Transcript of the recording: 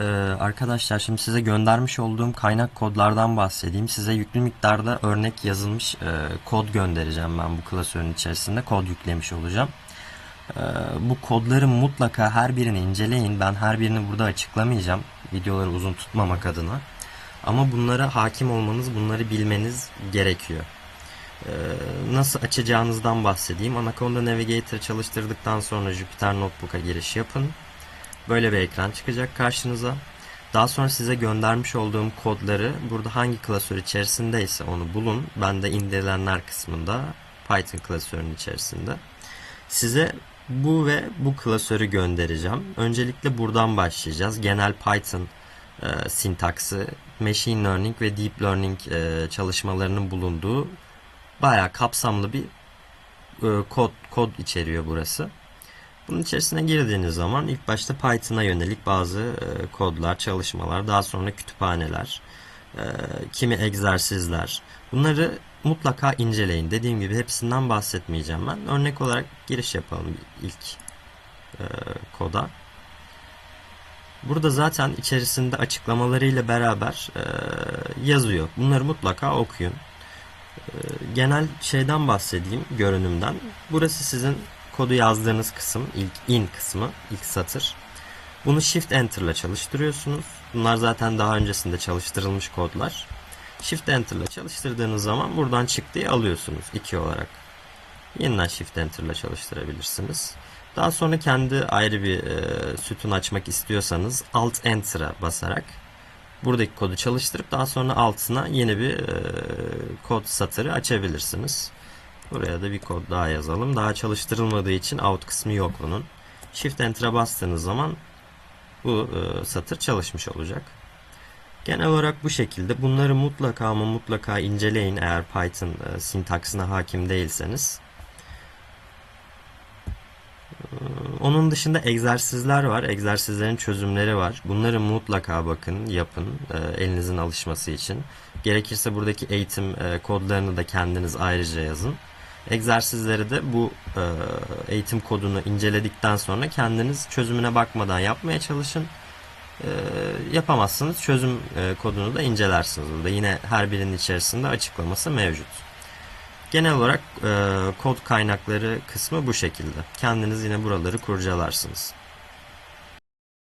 Ee, arkadaşlar şimdi size göndermiş olduğum kaynak kodlardan bahsedeyim. Size yüklü miktarda örnek yazılmış e, kod göndereceğim ben bu klasörün içerisinde. Kod yüklemiş olacağım. Ee, bu kodları mutlaka her birini inceleyin. Ben her birini burada açıklamayacağım. Videoları uzun tutmamak adına. Ama bunlara hakim olmanız, bunları bilmeniz gerekiyor. Ee, nasıl açacağınızdan bahsedeyim. Anaconda Navigator çalıştırdıktan sonra Jupyter Notebook'a giriş yapın. Böyle bir ekran çıkacak karşınıza. Daha sonra size göndermiş olduğum kodları burada hangi klasör içerisindeyse onu bulun. Ben de indirilenler kısmında Python klasörünün içerisinde. Size bu ve bu klasörü göndereceğim. Öncelikle buradan başlayacağız. Genel Python e, sintaksı, machine learning ve deep learning e, çalışmalarının bulunduğu bayağı kapsamlı bir e, kod kod içeriyor burası. Bunun içerisine girdiğiniz zaman ilk başta Python'a yönelik bazı e, kodlar, çalışmalar, daha sonra kütüphaneler, e, kimi egzersizler. Bunları mutlaka inceleyin. Dediğim gibi hepsinden bahsetmeyeceğim ben. Örnek olarak giriş yapalım ilk e, koda. Burada zaten içerisinde açıklamalarıyla beraber e, yazıyor. Bunları mutlaka okuyun. E, genel şeyden bahsedeyim, görünümden. Burası sizin kodu yazdığınız kısım, ilk in kısmı, ilk satır. Bunu Shift Enter ile çalıştırıyorsunuz. Bunlar zaten daha öncesinde çalıştırılmış kodlar. Shift Enter ile çalıştırdığınız zaman buradan çıktıyı alıyorsunuz 2 olarak. Yeniden Shift Enter ile çalıştırabilirsiniz. Daha sonra kendi ayrı bir e, sütun açmak istiyorsanız Alt Enter'a basarak buradaki kodu çalıştırıp daha sonra altına yeni bir e, kod satırı açabilirsiniz. Buraya da bir kod daha yazalım. Daha çalıştırılmadığı için out kısmı yok bunun. Shift Enter'a bastığınız zaman bu e, satır çalışmış olacak. Genel olarak bu şekilde. Bunları mutlaka ama mutlaka inceleyin eğer Python e, sintaksına hakim değilseniz. E, Onun dışında egzersizler var. Egzersizlerin çözümleri var. Bunları mutlaka bakın, yapın e, elinizin alışması için. Gerekirse buradaki eğitim e, kodlarını da kendiniz ayrıca yazın. Egzersizleri de bu e, eğitim kodunu inceledikten sonra kendiniz çözümüne bakmadan yapmaya çalışın. E, yapamazsınız çözüm e, kodunu da incelersiniz. Burada yine her birinin içerisinde açıklaması mevcut. Genel olarak e, kod kaynakları kısmı bu şekilde. Kendiniz yine buraları kurcalarsınız.